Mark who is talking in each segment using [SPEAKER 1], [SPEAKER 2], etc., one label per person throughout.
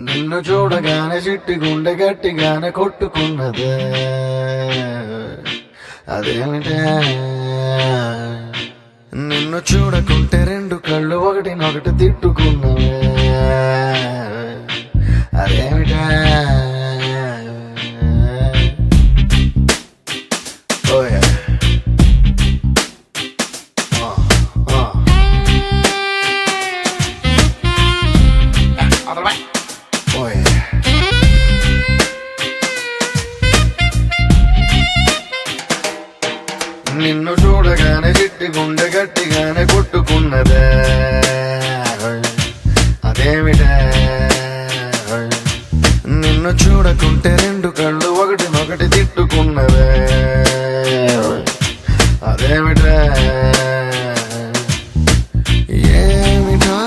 [SPEAKER 1] నిన్ను చూడగానే చిట్టి గుండె గట్టిగానే కొట్టుకున్నదే. అదేమిటే? నిన్ను చూడకుంటే రెండు కళ్ళు ఒకటినొకటి తిట్టుకున్నవే. నిన్ను చూడగానే చిట్టి గుండె గట్టిగానే కొట్టుకున్నదే. అదేమిటే? నిన్ను చూడకుంటే రెండు కళ్ళు ఒకటినొకటి తిట్టుకున్నవే అదేమిటే? ఏమిటా?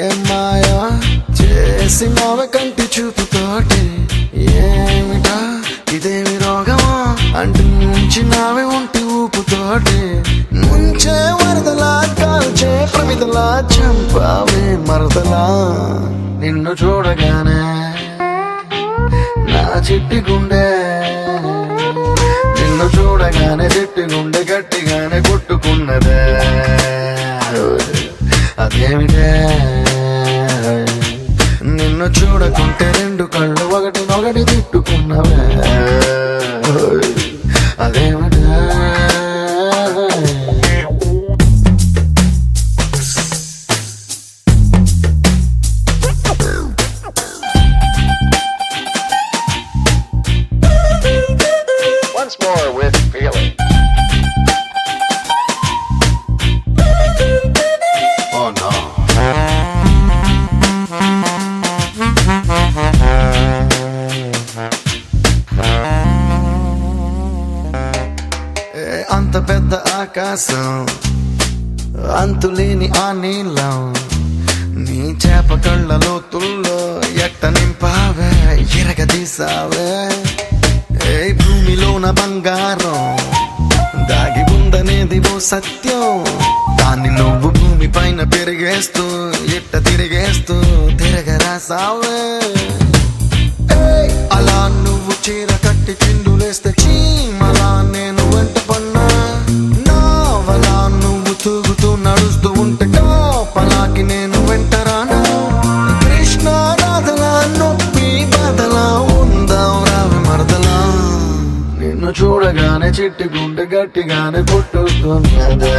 [SPEAKER 1] ఏం మాయా చేసి మావ కంటి చూపుతోటి ఏమిటా? ఇదేమి రోగమా? అంటు నుంచి నావే ఉంటుంది చూపుతోటే ముంచే వరదలా కాల్చే ప్రమిదలా చంపావే మరదలా. నిన్ను చూడగానే నా చిట్టి గుండె. నిన్ను చూడగానే చిట్టి గుండె గట్టిగానే కొట్టుకున్నదే. అదేమిటే? నిన్ను చూడకుంటే రెండు కళ్ళు ఒకటి ఒకటి తిట్టుకున్నవే. ఏ అంత పెద్ద ఆకాశం అంతులేని ఆ నీలం. నీ చేప కళ్ళ లోతుల్లో ఎట్ట నింపావే? ఎరగదీసావే ఏ భూమిలోన బంగారం దాగి ఉందనేది ఓ సత్యం. దాన్ని నువ్వు భూమి పైన పెరిగేస్తూ ఇట్ట తిరిగేస్తూ తిరగరాసావే ఏయ్, అలా నువ్వు చీర కట్టి చిందులేస్తే చీమలా చిట్టి గుండె గట్టిగానే కొట్టుతున్నదే.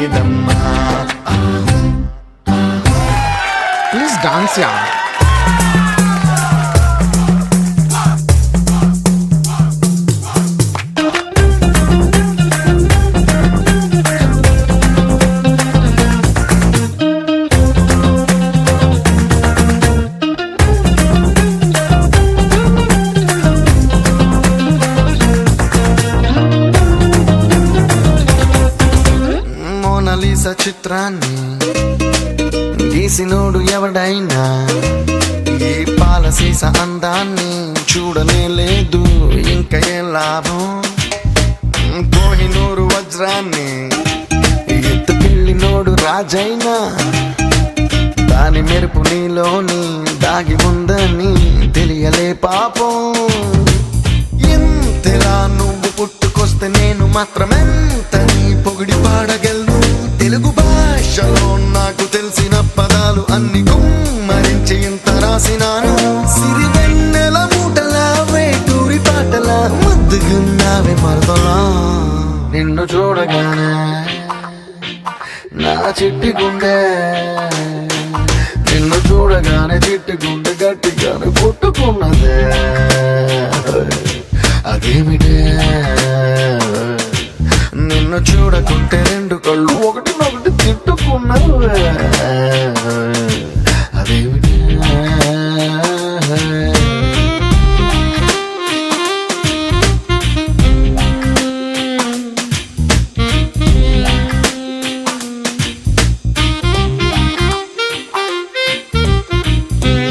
[SPEAKER 2] ఆయుధమ్మా
[SPEAKER 3] ప్లీజ్ డాన్స్ యా
[SPEAKER 1] మోనలీసా చిత్రాన్ని గీసినోడు ఎవడైనా? ఈ పాలసీస అందాన్ని చూడనే లేదు ఇంకా ఏ లాభం? కోహినూరు వజ్రాన్ని ఎత్తుకెళ్ళినోడు రాజైనా? దాని మెరుపు నీలోని దాగి ఉందని తెలియలే పాపం. ఇంతలా నువ్వు పుట్టుకొస్తే నేను మాత్రమెంత ముద్దుగున్నావే మరదలా? నిన్ను చూడగానే నా చిట్టి గుండె. నిన్ను చూడగానే చిట్టి గుండె గట్టిగానే కొట్టుకున్నదే. అదేమిటే? నిన్ను చూడకుంటే రెండు కళ్ళు ఒకటి ఒకటి తిట్టుకున్నావే